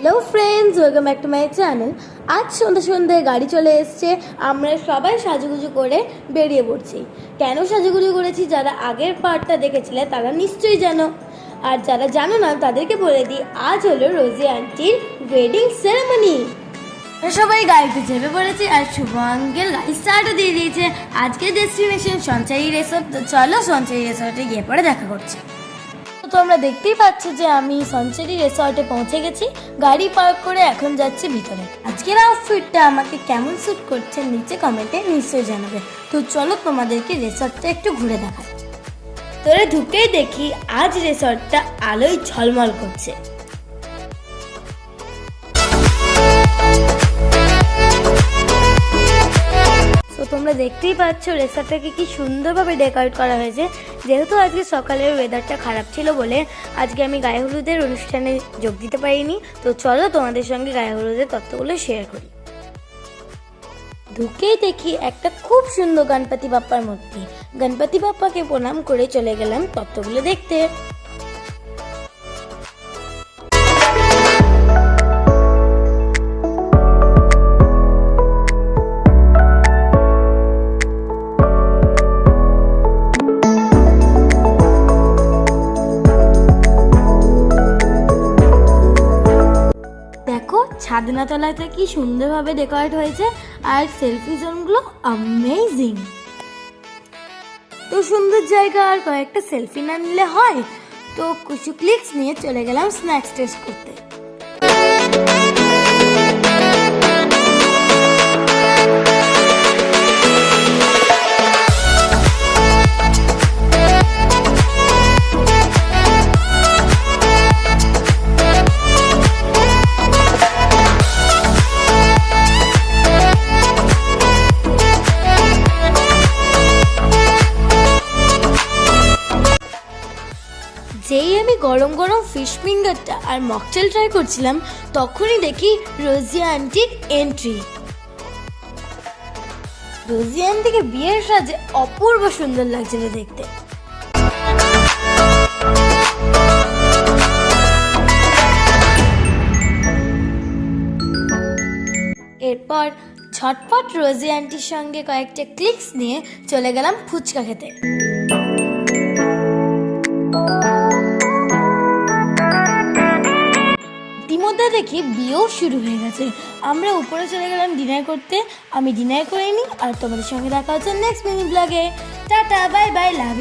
Hello friends welcome back to my channel আজ সন্ধ্যে সন্ধ্যায় গাড়ি চলে এসছে। আমরা সবাই সাজুগুজু করে বেরিয়ে পড়ছি। কেন সাজুগুজু করেছি? যারা আগের পার্টটা দেখেছিলে, তারা নিশ্চয়ই জানো। আর যারা জানো না, তাদেরকে বলে দিই, আজ হলো রোজি আন্টির ওয়েডিং সেরেমনি সবাই গাড়িতে চেপে পড়েছি আর শুভ আঙ্কেল গাড়ি স্টার্টও দিয়ে দিয়েছে। আজকের ডেস্টিনেশন সঞ্চয়ী রিসোর্ট তো চলো সঞ্চয়ী রিসোর্টে গিয়ে পরে দেখা করছি। তো আমরা দেখতেই পাচ্ছি যে আমি সঞ্চারি রিসর্টে পৌঁছে গেছি। গাড়ি পার্ক করে এখন যাচ্ছি ভিতরে। আজকের আউটফিটটা আমাকে কেমন স্যুট করছে নিচে কমেন্টে নিশ্চয়ই জানাবে। তো চলো তোমাদেরকে রিসর্টটা একটু ঘুরে দেখাচ্ছি তোরা ঢুকেই দেখি আজ রিসর্টটা আলোয় ঝলমল করছে। তোমরা দেখতেই পাচ্ছ রেসারটাকে কি সুন্দরভাবে ডেকোরেট করা হয়েছে। যেহেতু আজকে সকালের ওয়েদারটা খারাপ ছিল বলে আজকে আমি গায়ে হলুদের অনুষ্ঠানে যোগ দিতে পারিনি। তো চলো তোমাদের সঙ্গে গায়ে হলুদের তত্ত্বগুলো শেয়ার করি। ঢুকেই দেখি একটা খুব সুন্দর গণপতি বাপ্পার মূর্তি। গণপতি বাপ্পাকে প্রণাম করে চলে গেলাম তত্ত্বগুলো দেখতে। দেখো ছাদনা তলাটা কি সুন্দরভাবে ডেকোরেট হয়েছে আর সেলফি জোনগুলো অ্যামেজিং তো সুন্দর জায়গা আর কয়েকটা সেলফি না নিলে হয়। তো কিছু ক্লিকস নিয়ে চলে গেলাম স্ন্যাক্স টেস্ট করতে। যেই আমি গরম গরম ফিশ ফিঙ্গারটা আর মকটেল ট্রাই করছিলাম, তখনই দেখি রোজিয়া আন্টির এন্ট্রি রোজিয়া আন্টিকে বিয়ের সাজে অপূর্ব সুন্দর লাগছিল দেখতে। এরপর ঝটপট রোজি আন্টির সঙ্গে কয়েকটা ক্লিকস নিয়ে চলে গেলাম ফুচকা খেতে। দেখি বিয়েও শুরু হয়ে গেছে। আমরা উপরে চলে গেলাম ডিনার করতে। আমি ডিনার করে নিই আর তোমাদের সঙ্গে দেখা হচ্ছে নেক্সট মিনি ব্লগে টাটা বাই বাই লাভ